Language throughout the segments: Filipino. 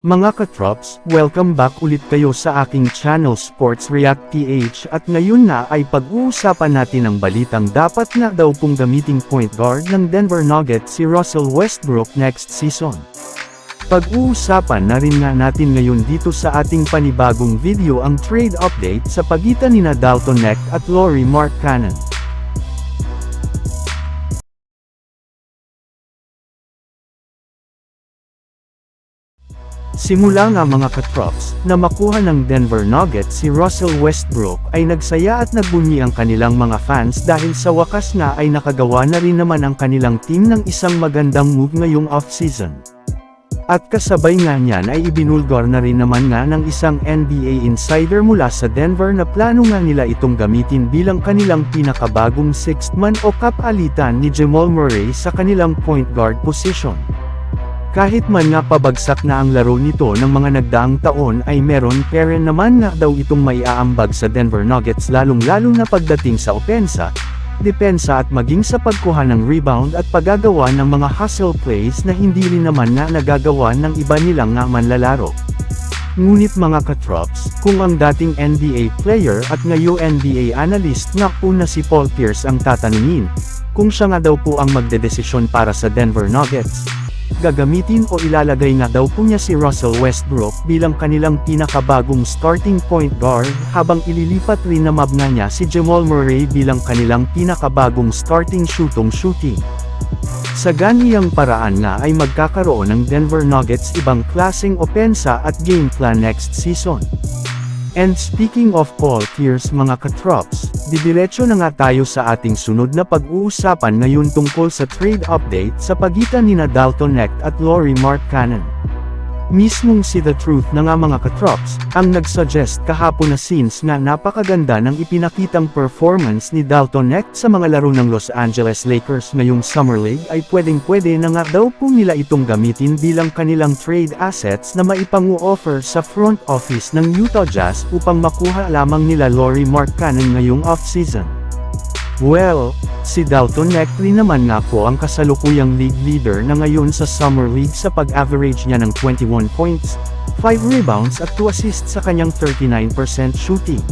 Mga katrops, welcome back ulit kayo sa aking channel Sports React PH at ngayon na ay pag-uusapan natin ang balitang dapat na daw pong gamiting point guard ng Denver Nuggets si Russell Westbrook next season. Pag-uusapan na rin nga natin ngayon dito sa ating panibagong video ang trade update sa pagitan ni Dalton Neck at Laurie Markkanen. Simula nga mga katrops, na makuha ng Denver Nuggets si Russell Westbrook ay nagsaya at nagbunyi ang kanilang mga fans dahil sa wakas nga ay nakagawa na rin naman ang kanilang team ng isang magandang move ngayong off-season. At kasabay nga niyan ay ibinulgar na rin naman nga ng isang NBA insider mula sa Denver na plano nga nila itong gamitin bilang kanilang pinakabagong sixth man o kapalitan ni Jamal Murray sa kanilang point guard position. Kahit man nga pabagsak na ang laro nito ng mga nagdaang taon ay meron pero naman nga daw itong maiaambag sa Denver Nuggets lalong-lalo na pagdating sa opensa, depensa at maging sa pagkuha ng rebound at paggagawa ng mga hustle plays na hindi rin naman nga nagagawa ng iba nilang nga manlalaro. Ngunit mga katrops, kung ang dating NBA player at ngayon NBA analyst nga po na si Paul Pierce ang tatanungin, kung siya nga daw po ang magdedesisyon para sa Denver Nuggets, gagamitin o ilalagay nga daw po niya si Russell Westbrook bilang kanilang pinakabagong starting point guard habang ililipat rin na mab nga niya si Jamal Murray bilang kanilang pinakabagong starting shootong shooting. Sa ganiyang paraan nga ay magkakaroon ng Denver Nuggets ibang klaseng opensa at game plan next season. And speaking of Paul Pierce mga katrops, didiretso na nga tayo sa ating sunod na pag-uusapan ngayon tungkol sa trade update sa pagitan ni Dalton Neck at Laurie Markkanen. Mismong si The Truth na nga mga katrops, ang nagsuggest kahapon na since nga napakaganda ng ipinakitang performance ni Dalton Neck sa mga laro ng Los Angeles Lakers ngayong Summer League ay pwedeng-pwede na nga daw po nila itong gamitin bilang kanilang trade assets na maipangu-offer sa front office ng Utah Jazz upang makuha lamang nila Laurie Markkanen ngayong off-season. Well, si Dalton Neck rin naman nga po ang kasalukuyang league leader na ngayon sa Summer League sa pag-average niya ng 21 points, 5 rebounds at 2 assists sa kanyang 39% shooting.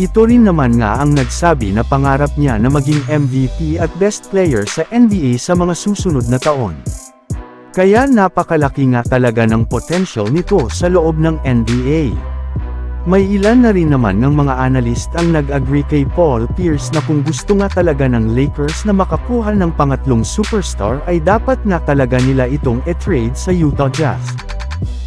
Ito rin naman nga ang nagsabi na pangarap niya na maging MVP at best player sa NBA sa mga susunod na taon. Kaya napakalaki nga talaga ng potential nito sa loob ng NBA. May ilan na rin naman ng mga analyst ang nag-agree kay Paul Pierce na kung gusto nga talaga ng Lakers na makakuha ng pangatlong superstar ay dapat na talaga nila itong e-trade sa Utah Jazz.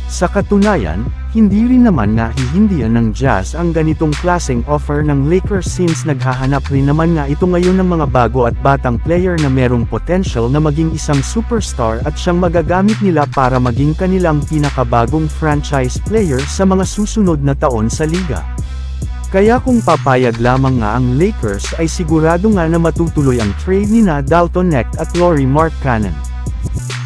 Sa katunayan, hindi rin naman nga hihindihan ng Jazz ang ganitong klaseng offer ng Lakers since naghahanap rin naman nga ito ngayon ng mga bago at batang player na merong potential na maging isang superstar at siyang magagamit nila para maging kanilang pinakabagong franchise player sa mga susunod na taon sa liga. Kaya kung papayag lamang nga ang Lakers ay sigurado nga na matutuloy ang trade ni na Dalton Neck at Laurie Markkanen.